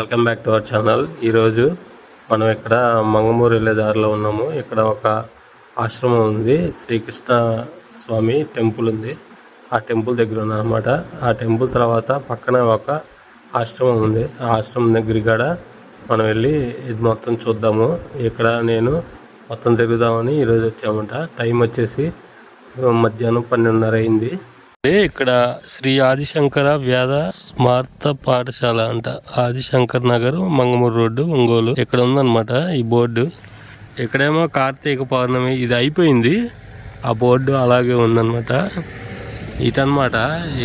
Welcome back to our channel ఈరోజు మనం ఇక్కడ మంగమూరు వెళ్ళే దారిలో ఉన్నాము. ఇక్కడ ఒక ఆశ్రమం ఉంది. శ్రీకృష్ణ స్వామి టెంపుల్ ఉంది. ఆ టెంపుల్ దగ్గర ఉన్నమాట ఆ టెంపుల్ తర్వాత పక్కన ఒక ఆశ్రమం ఉంది. ఆ ఆశ్రమం దగ్గర కాడ మనం వెళ్ళి ఇది మొత్తం చూద్దాము. ఇక్కడ నేను మొత్తం తిరుగుదామని ఈరోజు వచ్చామంట. టైం వచ్చేసి మధ్యాహ్నం పన్నెండున్నర అయింది. ఇక్కడ శ్రీ ఆదిశంకర వేద స్మార్త పాఠశాల అంట. ఆదిశంకర్ నగర్ మంగమూరు రోడ్డు ఒంగోలు. ఇక్కడ ఉందన్నమాట ఈ బోర్డు. ఇక్కడేమో కార్తీక పౌర్ణమి ఇది అయిపోయింది. ఆ బోర్డు అలాగే ఉందన్నమాట. ఇటన్నమాట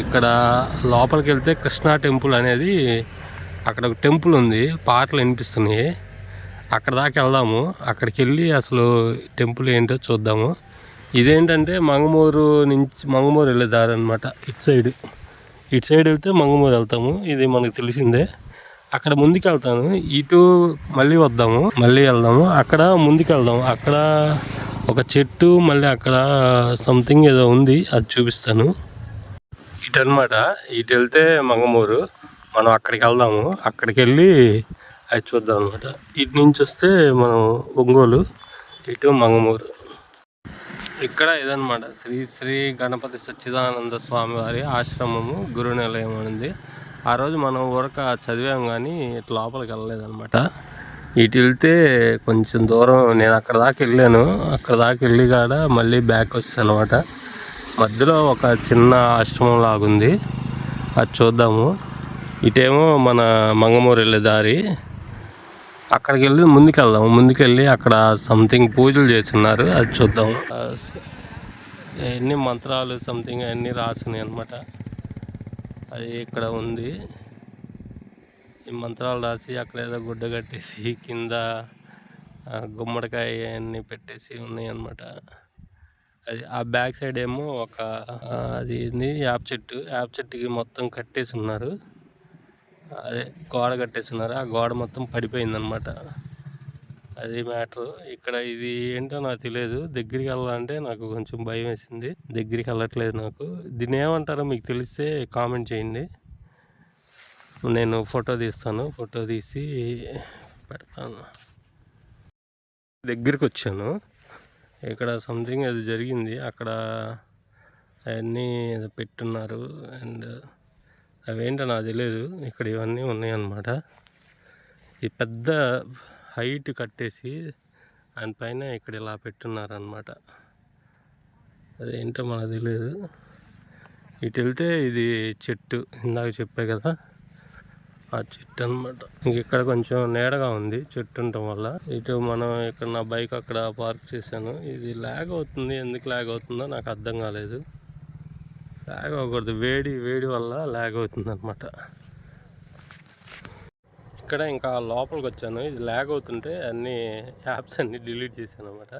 ఇక్కడ లోపలికి వెళ్తే కృష్ణా టెంపుల్ అనేది అక్కడ ఒక టెంపుల్ ఉంది. పాటలు వినిపిస్తున్నాయి. అక్కడ దాకా వెళ్దాము. అక్కడికి వెళ్ళి అసలు టెంపుల్ ఏంటో చూద్దాము. ఇదేంటంటే మంగమూరు నుంచి మంగమూరు వెళ్ళే దారి అనమాట ఇటు సైడ్. ఇటు సైడ్ వెళ్తే మంగమూరు వెళ్తాము. ఇది మనకు తెలిసిందే. అక్కడ ముందుకు వెళ్తాను ఇటు మళ్ళీ వద్దాము. మళ్ళీ వెళ్దాము. అక్కడ ముందుకు వెళ్దాము అక్కడ ఒక చెట్టు మళ్ళీ అక్కడ సంథింగ్ ఏదో ఉంది. అది చూపిస్తాను. ఇటు అనమాట ఇటు వెళ్తే మంగమూరు. మనం అక్కడికి వెళ్దాము. అక్కడికి వెళ్ళి అది చూద్దాం అనమాట ఇటు నుంచి వస్తే మనం ఒంగోలు ఇటు మంగమూరు. ఇక్కడ ఇదనమాట శ్రీ శ్రీ గణపతి సచ్చిదానంద స్వామి వారి ఆశ్రమము గురు నిలయం ఉంది ఆ రోజు మనం ఊరక చదివాం కానీ ఇటు లోపలికి వెళ్ళలేదనమాట ఇటు వెళ్తే కొంచెం దూరం నేను అక్కడ దాకా వెళ్ళాను. అక్కడ దాకా వెళ్ళి కాడ మళ్ళీ బ్యాక్ వచ్చాను అనమాట మధ్యలో ఒక చిన్న ఆశ్రమం లాగుంది. అది చూద్దాము. ఇటేమో మన మంగమూరు వెళ్ళే దారి. అక్కడికి వెళ్ళి ముందుకెళ్దాము. ముందుకెళ్ళి అక్కడ సంథింగ్ పూజలు చేస్తున్నారు. అది చూద్దాము. ఎన్ని మంత్రాలు సంథింగ్ అన్నీ రాసినాయి అనమాట అది ఇక్కడ ఉంది. ఈ మంత్రాలు రాసి అక్కడ ఏదో గుడ్డ కట్టేసి కింద గుమ్మడికాయ అన్నీ పెట్టేసి ఉన్నాయి అనమాట అది ఆ బ్యాక్ సైడ్ ఏమో ఒక అది ఏంది యాప్ చెట్టు. యాప్ చెట్టుకి మొత్తం కట్టేసి ఉన్నారు. అదే గోడ కట్టేసి ఉన్నారు. ఆ గోడ మొత్తం పడిపోయింది అనమాట అది మ్యాటర్. ఇక్కడ ఇది ఏంటో నాకు తెలియదు. దగ్గరికి వెళ్ళాలంటే నాకు కొంచెం భయం వేసింది. దగ్గరికి వెళ్ళట్లేదు నాకు. దీన్ని ఏమంటారో మీకు తెలిస్తే కామెంట్ చేయండి. నేను ఫోటో తీస్తాను. ఫోటో తీసి పెడతాను. దగ్గరికి వచ్చాను. ఇక్కడ సంథింగ్ అది జరిగింది. అక్కడ అవన్నీ పెట్టున్నారు. అండ్ అవేంటో నాకు తెలియదు ఇక్కడ ఇవన్నీ ఉన్నాయన్నమాట. ఈ పెద్ద హైట్ కట్టేసి దానిపైన ఇక్కడ ఇలా పెట్టున్నారనమాట అదేంటో మనకు తెలియదు ఇటు వెళ్తే ఇది చెట్టు ఇందాక చెప్పే కదా. ఆ చెట్టు అనమాట ఇక్కడ కొంచెం నీడగా ఉంది చెట్టు ఉండటం వల్ల. ఇటు మనం ఇక్కడ నా బైక్ అక్కడ పార్క్ చేశాను. ఇది లాగ్ అవుతుంది. ఎందుకు లాగ్ అవుతుందో నాకు అర్థం కాలేదు. లాగ్ అవ్వకూడదు. వేడి వేడి వల్ల లాగ్ అవుతుంది అనమాట ఇక్కడ ఇంకా లోపలికి వచ్చాను ఇది ల్యాగ్ అవుతుంటే అన్ని యాప్స్ అన్ని డిలీట్ చేశాను అనమాట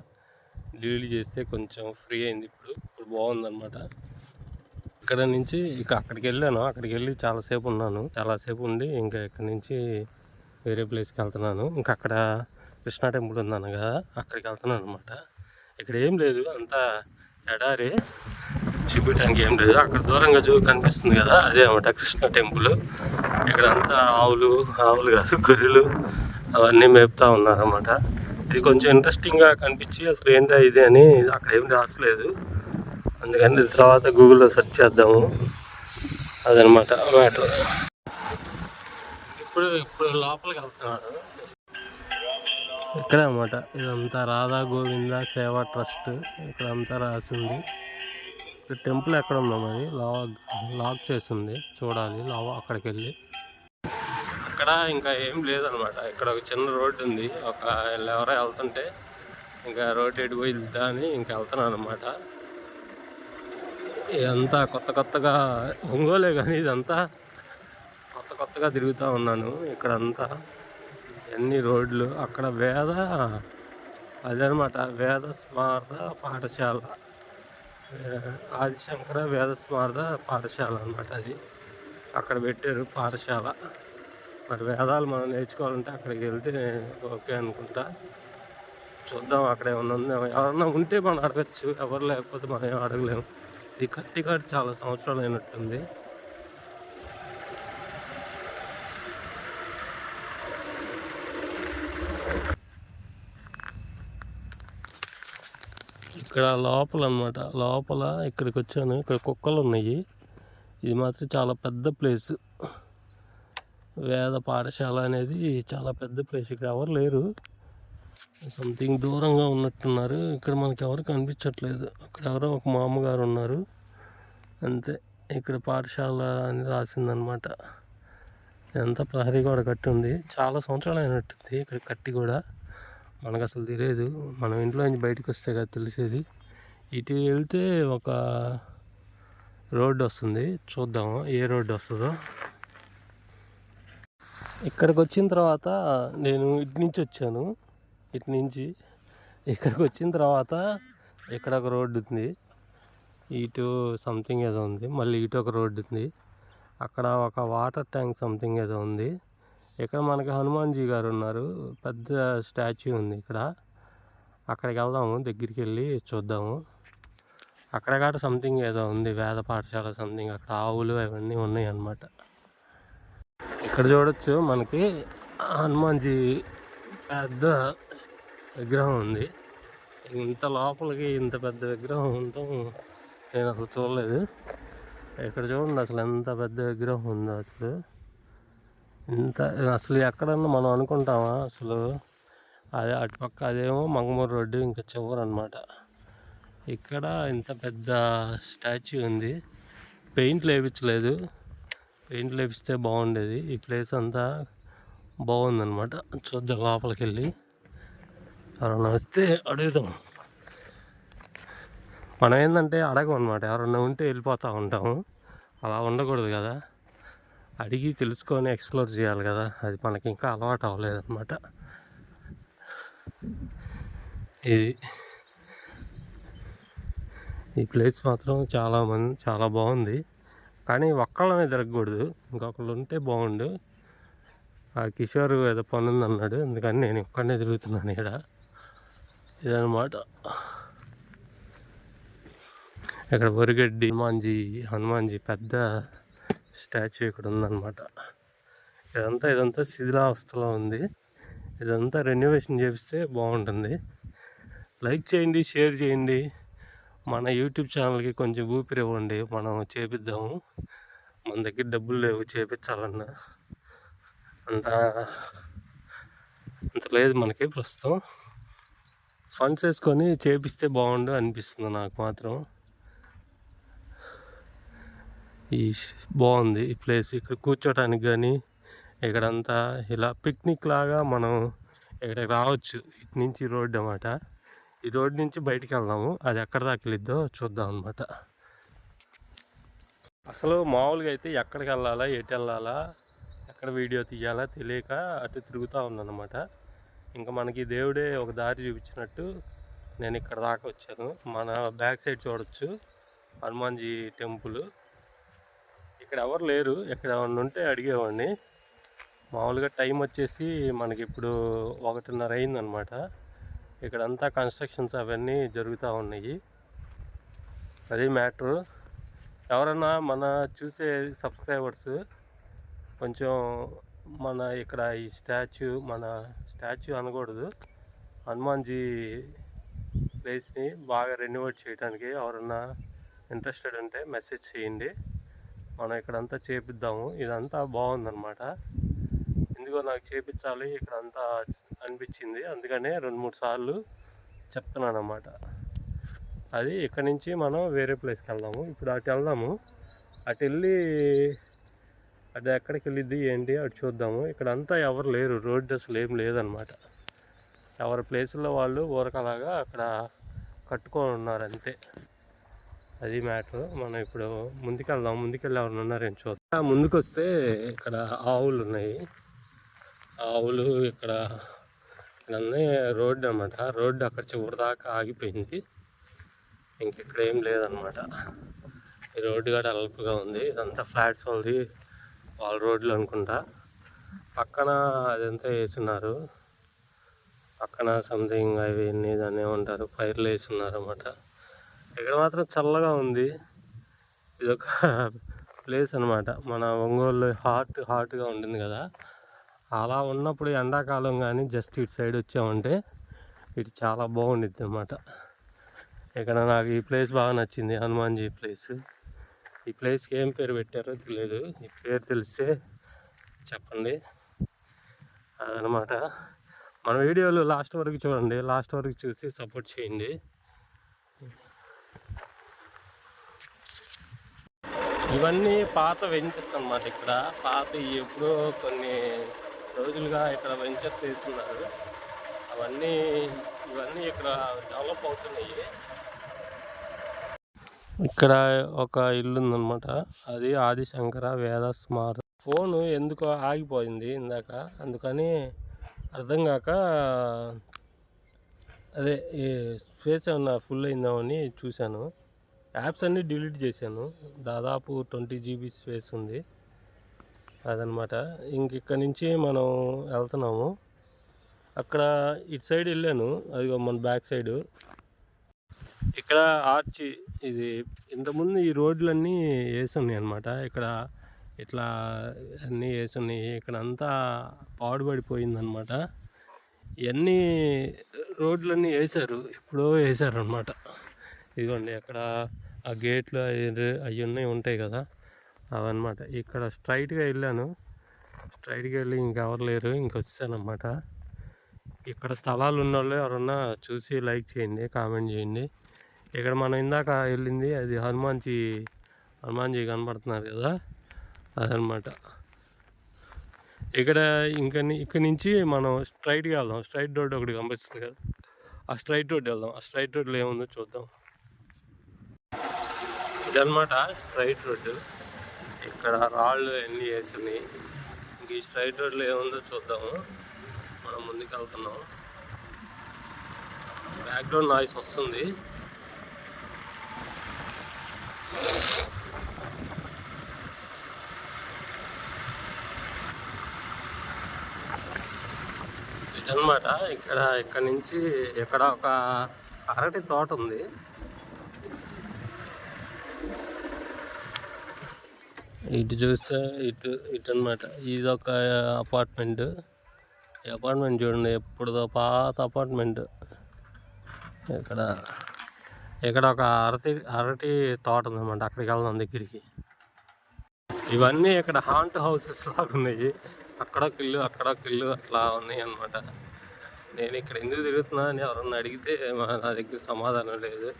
డిలీట్ చేస్తే కొంచెం ఫ్రీ అయింది ఇప్పుడు. ఇప్పుడు బాగుందన్నమాట. ఇక్కడ నుంచి ఇక అక్కడికి వెళ్ళాను. అక్కడికి వెళ్ళి చాలాసేపు ఉన్నాను. చాలాసేపు ఉండి ఇంకా ఇక్కడి నుంచి వేరే ప్లేస్కి వెళ్తున్నాను. ఇంకా అక్కడ కృష్ణా టెంపుల్ ఉంది అనగా అక్కడికి వెళ్తున్నాను అనమాట ఇక్కడ ఏం లేదు. అంతా ఎడారి. చూపించడానికి ఏం లేదు. అక్కడ దూరంగా చూ కనిపిస్తుంది కదా అదే అనమాట కృష్ణ టెంపుల్. ఇక్కడ అంతా ఆవులు ఆవులు కాదు గొర్రెలు అవన్నీ మేపుతా ఉన్నారన్నమాట. ఇది కొంచెం ఇంట్రెస్టింగ్గా కనిపించి అసలు ఏంటో ఇది అని అక్కడ ఏం రాసలేదు. అందుకని తర్వాత గూగుల్లో సెర్చ్ చేద్దాము. అదనమాట మ్యాటర్ ఇప్పుడు ఇప్పుడు లోపలికి వెళ్తున్నాడు. ఇక్కడ అన్నమాట. ఇదంతా రాధా గోవింద సేవా ట్రస్ట్. ఇక్కడ అంతా రాసింది. టెంపుల్ ఎక్కడ ఉందో మరి? లాక్ లాక్ చేస్తుంది. చూడాలి. లావ అక్కడికి వెళ్ళి అక్కడ ఇంకా ఏం లేదనమాట. ఇక్కడ ఒక చిన్న రోడ్డు ఉంది. ఒక ఎవరో వెళ్తుంటే ఇంకా రోడ్ ఎటు పోయిద్దా అని ఇంకా వెళ్తున్నాను అనమాట ఇదంతా కొత్త కొత్తగా ఒంగోలే కానీ ఇదంతా కొత్త కొత్తగా తిరుగుతూ ఉన్నాను. ఇక్కడంతా ఎన్ని రోడ్లు. అక్కడ వేద అదనమాట. వేద స్మారత పాఠశాల. ఆదిశంకర వేదస్మారద పాఠశాల అనమాట అది. అక్కడ పెట్టారు పాఠశాల. మరి వేదాలు మనం నేర్చుకోవాలంటే అక్కడికి వెళ్తే ఓకే అనుకుంటా. చూద్దాం అక్కడ ఏమన్నా ఉందా. ఎవరన్నా ఉంటే మనం అడగచ్చు. ఎవరు లేకపోతే మనం ఏం అడగలేము. ఇది కత్తి చాలా సంవత్సరాలు అయినట్టుంది. ఇక్కడ లోపల అన్నమాట లోపల ఇక్కడికి వచ్చాను ఇక్కడ కుక్కలు ఉన్నాయి ఇది మాత్రం చాలా పెద్ద ప్లేస్. వేద పాఠశాల అనేది చాలా పెద్ద ప్లేస్. ఇక్కడ ఎవరు లేరు. సంథింగ్ దూరంగా ఉన్నట్టున్నారు. ఇక్కడ మనకి ఎవరు కనిపించట్లేదు. అక్కడ ఎవరో ఒక మామగారు ఉన్నారు. అంతే. ఇక్కడ పాఠశాల అని రాసిందనమాట. ఎంత ప్రహరీ కూడా కట్టి ఉంది చాలా సంవత్సరాలు అయినట్టుంది ఇక్కడ కట్టి కూడా. మనకు అసలు తెలియదు మనం ఇంట్లో నుంచి బయటకు వస్తే కదా తెలిసేది. ఇటు వెళ్తే ఒక రోడ్డు వస్తుంది. చూద్దాము ఏ రోడ్డు వస్తుందో. ఇక్కడికి వచ్చిన తర్వాత నేను ఇటు నుంచి వచ్చాను. ఇటు నుంచి ఇక్కడికి వచ్చిన తర్వాత ఇక్కడ ఒక రోడ్డు ఉంది. ఇటు సంథింగ్ ఏదో ఉంది. మళ్ళీ ఇటు ఒక రోడ్డు ఉంది. అక్కడ ఒక వాటర్ ట్యాంక్ సంథింగ్ ఏదో ఉంది. ఇక్కడ మనకి హనుమాన్జీ గారు ఉన్నారు. పెద్ద స్టాచ్యూ ఉంది ఇక్కడ. అక్కడికి వెళ్దాము దగ్గరికి వెళ్ళి చూద్దాము. అక్కడ కాడ సంథింగ్ ఏదో ఉంది వేద పాఠశాల సంథింగ్ అక్కడ ఆవులు అవన్నీ ఉన్నాయి అన్నమాట ఇక్కడ చూడొచ్చు మనకి హనుమాన్జీ పెద్ద విగ్రహం ఉంది. ఇంత లోపలికి ఇంత పెద్ద విగ్రహం ఉండటం నేను అసలు చూడలేదు. ఇక్కడ చూడండి అసలు ఎంత పెద్ద విగ్రహం ఉందో అసలు. ఇంత అసలు ఎక్కడన్నా మనం అనుకుంటామా? అసలు అదే అటుపక్క అదేమో మంగమూరు రోడ్డు ఇంకా చివరి అనమాట ఇక్కడ ఇంత పెద్ద స్టాచ్యూ ఉంది. పెయింట్లు లేపించలేదు పెయింట్ లేపిస్తే బాగుండేది. ఈ ప్లేస్ అంతా బాగుందన్నమాట. చూద్దాం లోపలికి వెళ్ళి ఎవరన్నా వస్తే అడుగుదాం. మనం ఏంటంటే అడగం అనమాట ఎవరన్నా ఉంటే వెళ్ళిపోతూ ఉంటాము. అలా ఉండకూడదు కదా. అడిగి తెలుసుకొని ఎక్స్ప్లోర్ చేయాలి కదా. అది మనకి ఇంకా అలవాటు అవ్వలేదన్నమాట. ఇది. ఈ ప్లేస్ మాత్రం చాలా మంది చాలా బాగుంది. కానీ ఒక్కళ్ళమే తిరగకూడదు ఇంకొకళ్ళు ఉంటే బాగుండు. ఆ కిషోర్ ఏదో పని ఉందన్నాడు. అందుకని నేను ఇక్కడనే తిరుగుతున్నాను ఇక్కడ ఇదనమాట ఇక్కడ వరిగడ్డి హనుమాన్జీ హనుమాన్జీ పెద్ద స్టాచ్యూ ఇక్కడ ఉందన్నమాట. ఇదంతా ఇదంతా శిథిలావస్థలో ఉంది. ఇదంతా రెన్యువేషన్ చేపిస్తే బాగుంటుంది. లైక్ చేయండి షేర్ చేయండి. మన యూట్యూబ్ ఛానల్కి కొంచెం ఊపిరి ఇవ్వండి. మనం చేపిద్దాము. మన దగ్గర డబ్బులు లేవు చేపించాలన్నా అంత అంత లేదు మనకి ప్రస్తుతం. ఫండ్స్ వేసుకొని చేపిస్తే బాగుండు అనిపిస్తుంది నాకు మాత్రం. ఈ బాగుంది ఈ ప్లేస్. ఇక్కడ కూర్చోటానికి కానీ ఇక్కడంతా ఇలా పిక్నిక్ లాగా మనం ఇక్కడికి రావచ్చు. ఇటు నుంచి రోడ్డు అన్నమాట. ఈ రోడ్ నుంచి బయటికి వెళ్దాము. అది ఎక్కడ దాకలిద్దో చూద్దాం అనమాట అసలు మామూలుగా అయితే ఎక్కడికి వెళ్ళాలా ఎటు వెళ్ళాలా ఎక్కడ వీడియో తీయాలా తెలియక అటు తిరుగుతూ ఉన్నానమాట ఇంకా మనకి దేవుడే ఒక దారి చూపించినట్టు నేను ఇక్కడ దాకా వచ్చాను. మన బ్యాక్ సైడ్ చూడొచ్చు. హనుమాన్జీ టెంపుల్. ఇక్కడ ఎవరు లేరు. ఇక్కడ ఎవరిని ఉంటే అడిగేవాడిని. మామూలుగా టైం వచ్చేసి మనకి ఇప్పుడు ఒకటిన్నర అయిందనమాట. ఇక్కడంతా కన్స్ట్రక్షన్స్ అవన్నీ జరుగుతూ ఉన్నాయి. అది మ్యాటరు. ఎవరన్నా మన చూసే సబ్స్క్రైబర్స్ కొంచెం మన ఇక్కడ ఈ స్టాచ్యూ మన స్టాచ్యూ అనకూడదు. హనుమాన్జీ ప్లేస్ని బాగా రెన్యువేట్ చేయడానికి ఎవరన్నా ఇంట్రెస్టెడ్ ఉంటే మెసేజ్ చేయండి. మనం ఇక్కడంతా చేపిద్దాము. ఇదంతా బాగుందన్నమాట. ఎందుకో నాకు చేపించాలి ఇక్కడంతా అనిపించింది. అందుకనే రెండు మూడు సార్లు చెప్తున్నాను అన్నమాట అది ఇక్కడ నుంచి మనం వేరే ప్లేస్కి వెళ్దాము. ఇప్పుడు అటు వెళ్దాము. అటు వెళ్ళి అది ఎక్కడికి వెళ్ళిద్ది ఏంటి అటు చూద్దాము. ఇక్కడ అంతా ఎవరు లేరు. రోడ్డు అసలు ఏం లేదనమాట ఎవరి ప్లేసుల్లో వాళ్ళు ఊరకలాగా అక్కడ కట్టుకొని ఉన్నారు అంతే. అది మ్యాటర్. మనం ఇప్పుడు ముందుకెళ్దాం. ముందుకెళ్ళి ఎవరు ఉన్నారేం చూద్దాం. ముందుకు వస్తే ఇక్కడ ఆవులు ఉన్నాయి ఆవులు ఇక్కడ ఇక్కడ రోడ్డు అనమాట రోడ్డు అక్కడ చివరి దాకా ఆగిపోయింది. ఇంకెక్కడ ఏం లేదనమాట ఈ రోడ్డు కూడా అల్పుగా ఉంది. ఇదంతా ఫ్లాట్స్ వాళ్ళది. వాళ్ళ రోడ్లు అనుకుంటా. పక్కన అదంతా వేసున్నారు. పక్కన సంథింగ్ అవి ఎన్ని దాన్ని ఏమంటారు? పైర్లు వేసున్నారు అనమాట ఇక్కడ మాత్రం చల్లగా ఉంది. ఇది ఒక ప్లేస్ అనమాట మన ఒంగోలు హాట్ హాట్గా ఉంటుంది కదా. అలా ఉన్నప్పుడు ఎండాకాలం కానీ జస్ట్ ఇటు సైడ్ వచ్చామంటే ఇటు చాలా బాగుండిద్ది అనమాట ఇక్కడ నాకు ఈ ప్లేస్ బాగా నచ్చింది హనుమాన్జీ ప్లేస్. ఈ ప్లేస్కి ఏం పేరు పెట్టారో తెలియదు ఈ పేరు తెలిస్తే చెప్పండి. అదనమాట మన వీడియోలు లాస్ట్ వరకు చూడండి. లాస్ట్ వరకు చూసి సపోర్ట్ చేయండి. ఇవన్నీ పాత వెంచర్స్ అన్నమాట ఇక్కడ. పాత ఎప్పుడో కొన్ని రోజులుగా ఇక్కడ వెంచర్స్ వేస్తున్నారు. అవన్నీ ఇవన్నీ ఇక్కడ డెవలప్ అవుతున్నాయి. ఇక్కడ ఒక ఇల్లు ఉందన్నమాట. అది ఆదిశంకర వేద స్మారక ఫోన్ ఎందుకో ఆగిపోయింది ఇందాక. అందుకని అర్థం కాక అదే ఈ స్పేస్ ఏమన్నా ఫుల్ అయిందామని చూశాను. యాప్స్ అన్నీ డిలీట్ చేశాను. దాదాపు ట్వంటీ జీబీ స్పేస్ ఉంది. అదనమాట. ఇంక ఇక్కడ నుంచి మనం వెళ్తున్నాము. అక్కడ ఇటు సైడ్ వెళ్ళాను. అది మన బ్యాక్ సైడు. ఇక్కడ ఆర్చి ఇది ఇంతకుముందు ఈ రోడ్లన్నీ వేసున్నాయి అనమాట ఇక్కడ ఇట్లా అన్నీ వేసున్నాయి. ఇక్కడ అంతా పాడుపడిపోయిందనమాట ఇవన్నీ రోడ్లన్నీ వేశారు. ఎప్పుడో వేశారనమాట ఇదిగోండి అక్కడ ఆ గేట్లు అవి ఉన్నాయి ఉంటాయి కదా? అవన్నమాట ఇక్కడ స్ట్రైట్గా వెళ్ళాను. స్ట్రైట్గా వెళ్ళి ఇంకెవరు లేరు. ఇంకొచ్చానమాట ఇక్కడ స్థలాలు ఉన్న వాళ్ళు ఎవరన్నా చూసి లైక్ చేయండి కామెంట్ చేయండి. ఇక్కడ మనం ఇందాక వెళ్ళింది అది హనుమాన్జీ హనుమాన్జీ కనబడుతున్నారు కదా? అదనమాట ఇక్కడ ఇంకా ఇక్కడ నుంచి మనం స్ట్రైట్గా వెళ్దాం. స్ట్రైట్ రోడ్ ఒకటి కనిపిస్తుంది కదా? ఆ స్ట్రైట్ రోడ్ వెళ్దాం. ఆ స్ట్రైట్ రోడ్లో ఏముందో చూద్దాం. ఇదనమాట స్ట్రైట్ రోడ్డు. ఇక్కడ రాళ్ళు ఎన్ని వేసినాయి ఇంక ఈ స్ట్రైట్ రోడ్లో ఏముందో చూద్దాము. మనం ముందుకు వెళ్తున్నాం బ్యాక్గ్రౌండ్ నాయిస్ వస్తుంది. ఇదనమాట ఇక్కడ ఇక్కడ నుంచి ఇక్కడ ఒక అరటి తోట ఉంది. ఇటు చూస్తే ఇటు ఇటు అనమాట ఇది ఒక అపార్ట్మెంట్ ఈ అపార్ట్మెంట్ చూడండి ఎప్పుడుదో పాత అపార్ట్మెంట్ ఇక్కడ ఇక్కడ ఒక అరటి అరటి తోట ఉందన్నమాట అక్కడికి వెళ్దాం దగ్గరికి. ఇవన్నీ ఇక్కడ హాంట్ హౌసెస్ లాగా ఉన్నాయి. అక్కడ ఇల్లు అక్కడ ఇల్లు అట్లా ఉన్నాయి అనమాట నేను ఇక్కడ ఎందుకు తిరుగుతున్నా అని ఎవరన్నా అడిగితే మా- నా దగ్గర సమాధానం లేదు.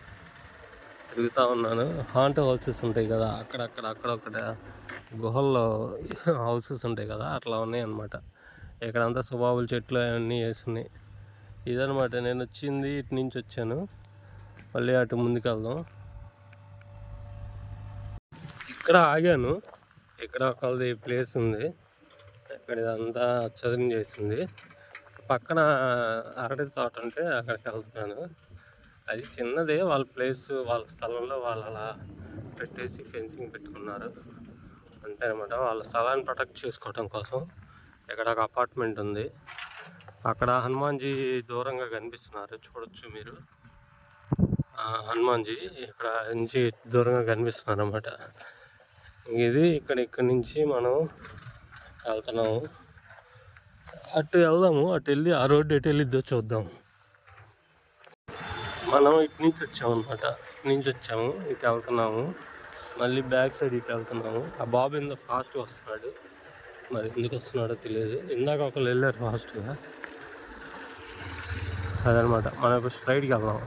తిరుగుతూ ఉన్నాను. హాంట్ హౌసెస్ ఉంటాయి కదా అక్కడక్కడ అక్కడక్కడ గుహల్లో హౌసెస్ ఉంటాయి కదా అట్లా ఉన్నాయి అనమాట ఇక్కడంతా సుబాబుల చెట్లు అవన్నీ వేసున్నాయి ఇదనమాట నేను వచ్చింది ఇటు నుంచి వచ్చాను. మళ్ళీ అటు ముందుకు వెళ్దాం. ఇక్కడ ఆగాను. ఇక్కడ ఒకళ్ళది ప్లేస్ ఉంది. ఇక్కడ ఇదంతా చదును చేసింది పక్కన అరటి తోట ఉంటే అక్కడికి వెళ్తున్నాను. అది చిన్నదే వాళ్ళ ప్లేస్ వాళ్ళ స్థలంలో వాళ్ళు అలా పెట్టేసి ఫెన్సింగ్ పెట్టుకున్నారు. అంతే అనమాట వాళ్ళ స్థలాన్ని ప్రొటెక్ట్ చేసుకోవడం కోసం ఇక్కడ ఒక అపార్ట్మెంట్ ఉంది. అక్కడ హనుమాన్జీ దూరంగా కనిపిస్తున్నారు. చూడొచ్చు మీరు. హనుమాన్జీ ఇక్కడ నుంచి దూరంగా కనిపిస్తున్నారు అనమాట ఇది ఇక్కడ ఇక్కడి నుంచి మనం వెళ్తున్నాము. అటు వెళ్దాము అటు వెళ్ళి ఆ రోడ్డు ఎటు వెళ్ళిద్దో చూద్దాం. మనం ఇటు నుంచి వచ్చాము అనమాట ఇటు నుంచి వచ్చాము ఇటు వెళ్తున్నాము. మళ్ళీ బ్యాక్ సైడ్ ఇటు వెళ్తున్నాము. ఆ బాబు ఇంత ఫాస్ట్గా వస్తున్నాడు. మరి ఎందుకు వస్తున్నాడో తెలియదు. ఇందాక ఒకళ్ళు వెళ్ళారు ఫాస్ట్గా అదనమాట మనం ఇప్పుడు స్ట్రైట్కి వెళ్దాం.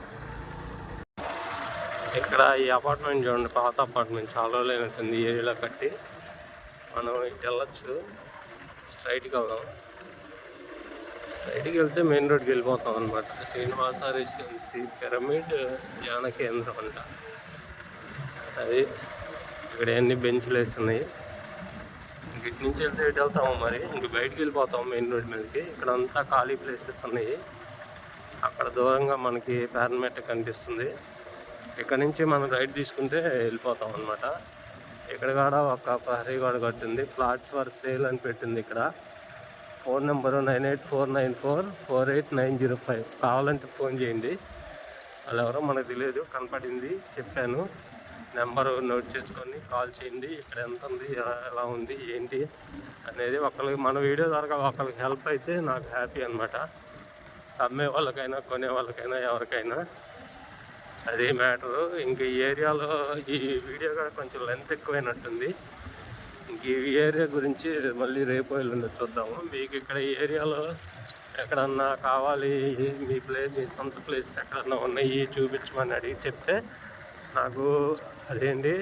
ఇక్కడ ఈ అపార్ట్మెంట్ చూడండి పాత అపార్ట్మెంట్ చాలా రోజులు అయినట్టుంది ఏరియాలో కట్టి. మనం ఇటు వెళ్ళొచ్చు. స్ట్రైట్కి వెళ్దాం. సైడ్కి వెళ్తే మెయిన్ రోడ్కి వెళ్ళిపోతాం అనమాట శ్రీనివాస పిరమిడ్ ధ్యాన కేంద్రం అంట. అది ఇక్కడ అన్ని బెంచ్లు వేసి ఉన్నాయి. ఇటు నుంచి వెళ్తే ఇటు వెళ్తాము మరి. ఇంక బయటికి వెళ్ళిపోతాం మెయిన్ రోడ్ మీదకి. ఇక్కడ అంతా ఖాళీ ప్లేసెస్ ఉన్నాయి. అక్కడ దూరంగా మనకి పారమెట్ కనిపిస్తుంది. ఇక్కడ నుంచి మనం రైడ్ తీసుకుంటే వెళ్ళిపోతాం అనమాట ఇక్కడ కూడా ఒక ప్రహరీ గోడ కట్టింది. ప్లాట్స్ ఫర్ సేల్ అని పెట్టింది ఇక్కడ. Phone number nine eight four nine four four eight nine zero five. కావాలంటే ఫోన్ చేయండి. వాళ్ళు ఎవరో మనకు తెలియదు కనపడింది చెప్పాను. నెంబరు నోట్ చేసుకొని కాల్ చేయండి. ఇక్కడ ఎంత ఉంది ఎలా- ఎలా ఉంది ఏంటి అనేది ఒకరికి మన వీడియో ద్వారా ఒకరికి హెల్ప్ అయితే నాకు హ్యాపీ అనమాట అమ్మే వాళ్ళకైనా కొనే వాళ్ళకైనా ఎవరికైనా. అదే మ్యాటరు. ఇంక ఈ ఏరియాలో ఈ వీడియో కూడా కొంచెం లెంత్ ఎక్కువైనట్టుంది. ఈ ఏరియా గురించి మళ్ళీ రేపు ఎల్లుండి చూద్దాము. మీకు ఇక్కడ ఈ ఏరియాలో ఎక్కడన్నా కావాలి మీ ప్లేస్ మీ సొంత ప్లేస్ ఎక్కడన్నా ఉన్నాయి చూపించమని అడిగి చెప్తే నాకు అదేంటి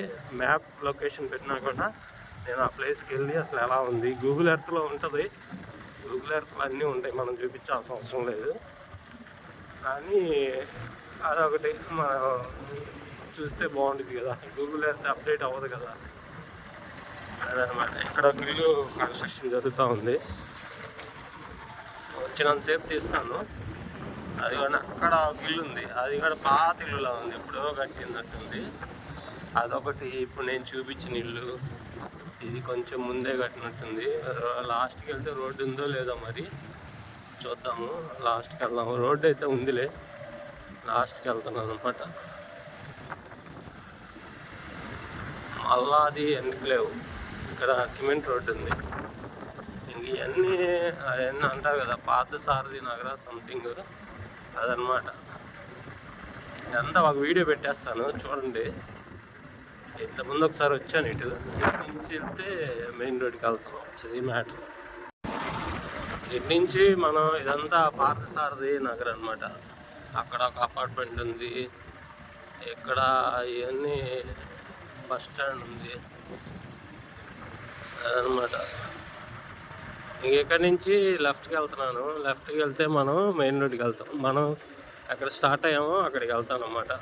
మ్యాప్ లొకేషన్ పెట్టినా కూడా నేను ఆ ప్లేస్కి వెళ్ళి అసలు ఎలా ఉంది గూగుల్ ఎర్త్లో ఉంటుంది. గూగుల్ ఎర్త్లో అన్నీ ఉంటాయి మనం చూపించాల్సిన అవసరం లేదు. కానీ అదొకటి మనం చూస్తే బాగుంటుంది కదా గూగుల్ ఎర్త్ అప్డేట్ అవ్వదు కదా. అదనమాట. ఇక్కడ ఒక ఇల్లు కన్స్ట్రక్షన్ జరుగుతూ ఉంది. వచ్చినంతసేపు తీస్తాను. అది కూడా అక్కడ ఒక ఇల్లు ఉంది. అది కూడా పాత ఇల్లులా ఉంది. ఎప్పుడో కట్టినట్టుంది అదొకటి ఇప్పుడు నేను చూపించిన ఇల్లు. ఇది కొంచెం ముందే కట్టినట్టుంది. లాస్ట్కి వెళ్తే రోడ్డు ఉందో లేదో మరి చూద్దాము. లాస్ట్కి వెళ్దాము. రోడ్డు అయితే ఉందిలే. లాస్ట్కి వెళ్తున్నాను అనమాట మళ్ళా అది ఎన్నికలేవు ఇక్కడ సిమెంట్ రోడ్డు ఉంది. ఇవన్నీ అవన్నీ అంటారు కదా పాత సారథి నగర సంథింగ్ అదనమాట ఇదంతా ఒక వీడియో పెట్టేస్తాను చూడండి. ఇంతకుముందు ఒకసారి వచ్చాను ఇటు. ఇటు నుంచి వెళ్తే మెయిన్ రోడ్కి వెళ్తాం. అది మ్యాటర్ ఇటు నుంచి మనం ఇదంతా పార్థసారథి నగర్ అనమాట అక్కడ ఒక అపార్ట్మెంట్ ఉంది. ఇక్కడ ఇవన్నీ బస్ స్టాండ్ ఉంది. అదనమాట. ఇంకెక్కడి నుంచి లెఫ్ట్కి వెళ్తున్నాను. లెఫ్ట్కి వెళ్తే మనం మెయిన్ రోడ్కి వెళ్తాం. మనం ఎక్కడ స్టార్ట్ అయ్యామో అక్కడికి వెళ్తాను అనమాట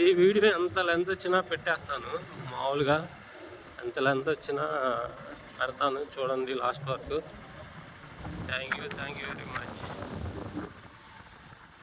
ఈ వీడియో ఎంత లెంత్ వచ్చినా పెట్టేస్తాను. మామూలుగా ఎంత లెంత్ వచ్చినా పెడతాను. చూడండి లాస్ట్ వరకు. Thank you thank you very much.